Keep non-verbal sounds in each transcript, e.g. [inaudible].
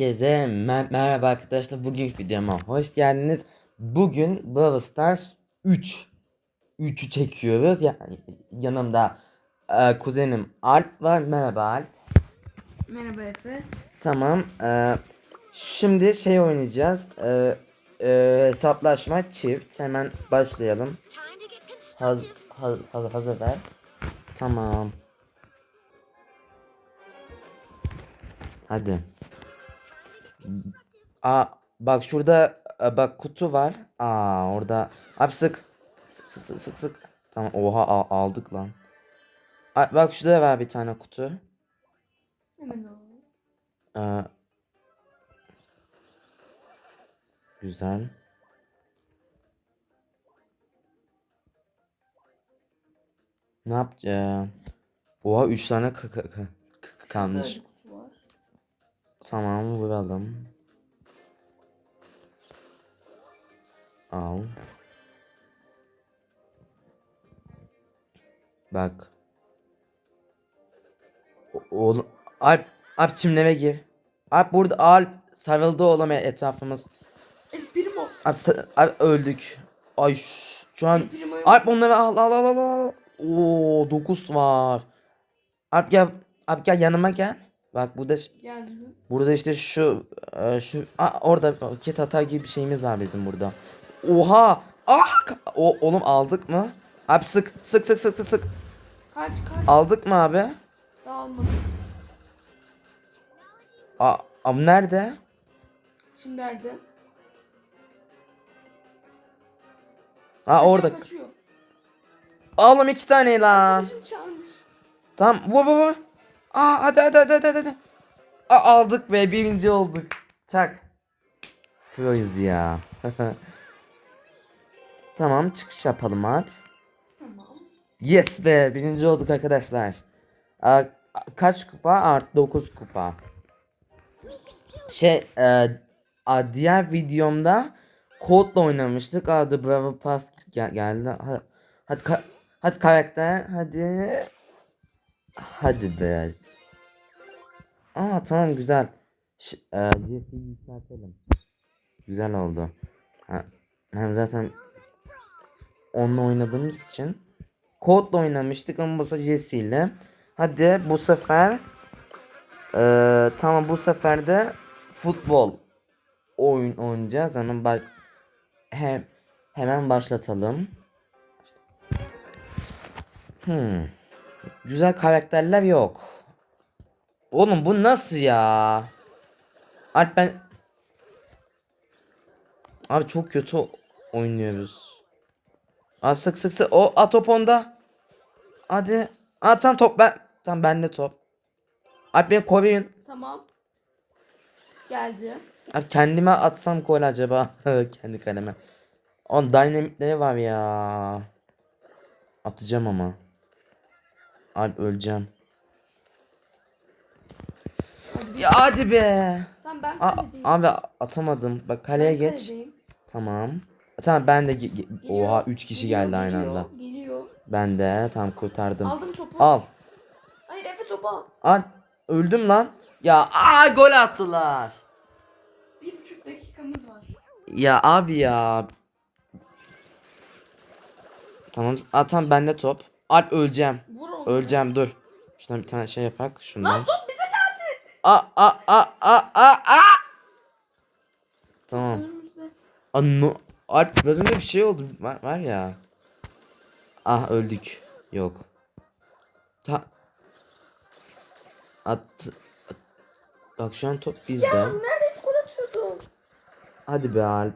Herkese mer- merhaba arkadaşlar. Bugünkü videoma hoş geldiniz. Bugün Brawl Stars 3 3'ü çekiyoruz. Ya- yanımda e, kuzenim Alp var. Merhaba Alp. Merhaba Efe. Tamam. e, şimdi şey oynayacağız. E, e, hesaplaşma çift. Hemen başlayalım. Haz, haz, haz- hazır ver. Tamam. Hadi. Aa bak şurada e, bak kutu var. Aa orada. Abi sık. Sık sık sık sık. Tamam oha al- aldık lan. Aa, bak şurada var bir tane kutu. Hemen. Ee, güzel. Ne yapacağım? Oha 3 tane ka- ka- ka- ka- kalmış. Tamam vuralım. Al. Bak. O- Oğlum Alp Alp çimleme gir. Alp burada Alp sarıldı oğlum etrafımız. Primo. Alp, Alp öldük. Ay şu an El Primo'yu Alp onları al al al al al. Oo 9 var. Alp gel Alp gel yanıma gel. Bak burada geldim. Burada işte şu e, şu Aa, orada ket hata gibi bir şeyimiz var bizim burada. Oha! Ah! O oğlum aldık mı? Abi sık sık sık sık sık sık. Kaç kaç. Aldık mı abi? Dağılmadım. Aa, abi nerede? Şimdi nerede? Aa orada. Kaçıyor. Oğlum iki tane lan. Tamam vur vur vur. Aa hadi hadi hadi hadi hadi. Aa, aldık be birinci olduk. Çak. Proyuz ya. [laughs] tamam çıkış yapalım abi. Tamam. Yes be birinci olduk arkadaşlar. Aa, kaç kupa? Art 9 kupa. Şey e, a, diğer videomda kodla oynamıştık. Aa Bravo Pass gel, geldi. Ha- Hadi ka- hadi karakter hadi. Hadi be. Aa tamam güzel. Ş e, yükseltelim. Güzel oldu. Ha, hem zaten onunla oynadığımız için Kodla oynamıştık ama bu sefer Jesse ile. Hadi bu sefer eee, tamam bu sefer de futbol oyun oynayacağız. Hemen bak hem hemen başlatalım. Hmm. Güzel karakterler yok. Oğlum bu nasıl ya? Alp ben Abi çok kötü oynuyoruz. Aa sık sık sık. O at top onda. Hadi. Aa tam top ben. Tam bende top. Abi beni koruyun. Tamam. Geldi. Abi kendime atsam gol acaba. [laughs] Kendi kaleme. On dinamitleri var ya. Atacağım ama. Abi öleceğim. Hadi. Ya hadi be. Tamam ben A- kaledeyim. abi atamadım. Bak kaleye Ben geç. Tamam. Tamam ben de ge- ge- Geliyor, Oha 3 kişi geliyor, geldi aynı geliyor, anda. Geliyor. Ben de tam kurtardım. Aldım topu. Al. Hayır Efe topu al. Al. Öldüm lan. Ya aa gol attılar. Bir buçuk dakikamız var. Ya abi ya. Tamam. Aa, tamam bende top. Alp öleceğim. Vur onu. Öleceğim dur. Şuradan bir tane şey yapak. Şundan. Lan top Aa aa aa aa aa aa. Tamam. Önümüzde. Aa, no. Alp önce bir şey oldu. Var, var ya. Ah öldük. Yok. Ta at, at- Bak şu an top bizde. Neredeyse gol atıyordum. Hadi be Alp.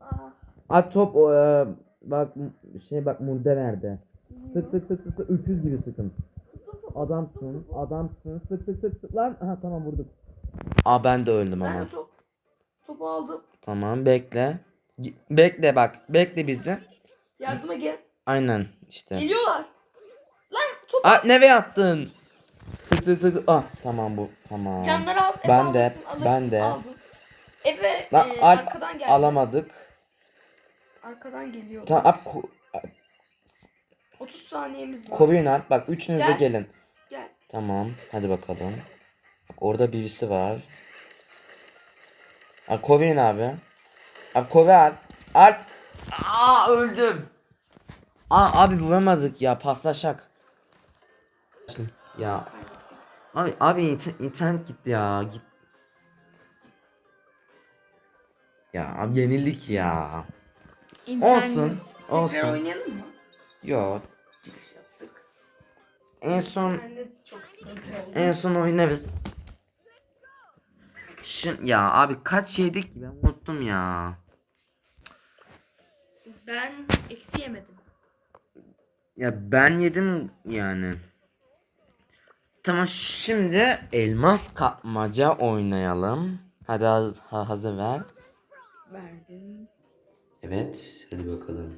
Aa. Alp top e, bak şey bak murde verdi. Sık sık sık sık sık 300 gibi sıkın. Adamsın, adamsın. Sık sık sık sık lan. Aha tamam vurduk. Aa ben de öldüm ama. Ben top. Topu aldım. Tamam bekle. Gi- Bekle bak. Bekle bizi. Yardıma gel. Aynen işte. Geliyorlar. Lan top. Aa nereye attın? Sık sık sık. Ah tamam bu. Tamam. Canları al. Efe Ben de, almışsın, alır- ben de. aldım. Efe Lan e, Alp arkadan geldi. alamadık. Arkadan geliyor. Tamam ko- 30 saniyemiz var. koruyun Alp. Bak üçünüz de Gel. gelin. Tamam. Hadi bakalım. Bak orada birisi var. Abi kovayım abi. Abi kove Alp. Alp. Aa öldüm. Aa abi vuramadık ya paslaşak. Ya. Abi abi inter- internet gitti ya. Git. Ya abi yenildik ya. Olsun, olsun. Tekrar oynayalım mı? Yo. En son en son oynarız. Şimdi ya abi kaç yedik ben unuttum ya. Ben eksi yemedim. Ya ben yedim yani. Tamam şimdi elmas kapmaca oynayalım. Hadi haz- ha- hazır ver. Verdim. Evet hadi bakalım.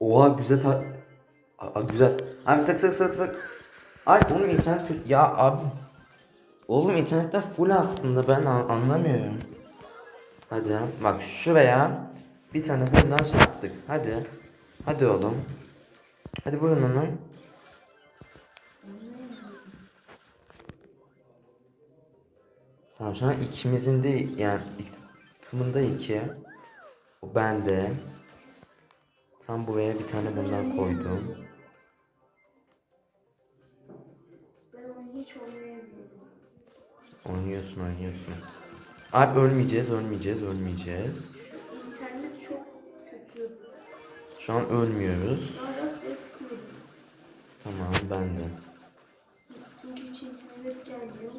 Oha güzel Aa, güzel. Abi sık sık sık sık. Ay oğlum internet. Ya abi. Oğlum internette full aslında ben an- anlamıyorum. Hadi bak şuraya bir tane bundan şey. Hadi. Hadi oğlum. Hadi vurun onu. Tamam şu an ikimizin de yani iki, takımında iki. O bende. Tam buraya bir tane bundan koydum. Hiç oynayamıyorum. Oynuyorsun oynuyorsun. Abi ölmeyeceğiz ölmeyeceğiz ölmeyeceğiz. İnternet çok kötü. Şu an ölmüyoruz. Aras ve sıkıldım. Tamam ben de. Çünkü hiç internet gelmiyor.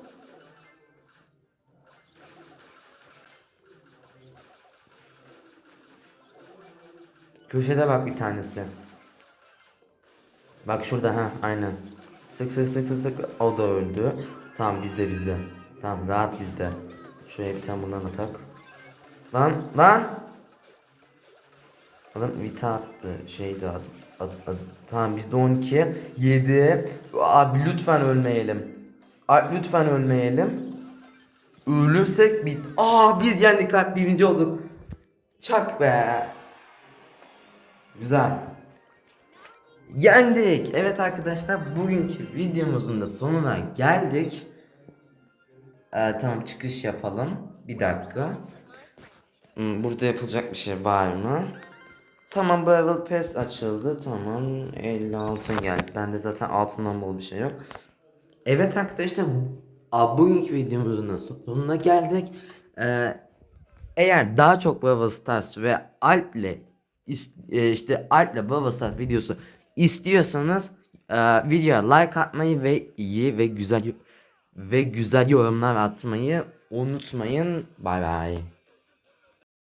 Köşede bak bir tanesi. Bak şurada ha aynen. Sık sık sık sık sık o da öldü. Tamam bizde bizde. Tamam rahat bizde. Şuraya bir tane bundan atak. Lan lan. Adam vita attı şeydi at, at, at. Tamam bizde 12 7 Abi lütfen ölmeyelim. Abi lütfen ölmeyelim. Ölürsek bit. Aa biz yendik abi birinci olduk. Çak be. Güzel. Yendik. Evet arkadaşlar bugünkü videomuzun da sonuna geldik. Ee, tamam çıkış yapalım. Bir dakika. Hmm, Burada yapılacak bir şey var mı? Tamam Brawl Pass açıldı. Tamam 50 altın geldi. Bende zaten altından bol bir şey yok. Evet arkadaşlar bugünkü videomuzun da sonuna geldik. Ee, eğer daha çok Brawl Stars ve Alp'le e, işte Alp'le Brawl Stars videosu istiyorsanız e, videoya like atmayı ve iyi ve güzel ve güzel yorumlar atmayı unutmayın. Bay bay.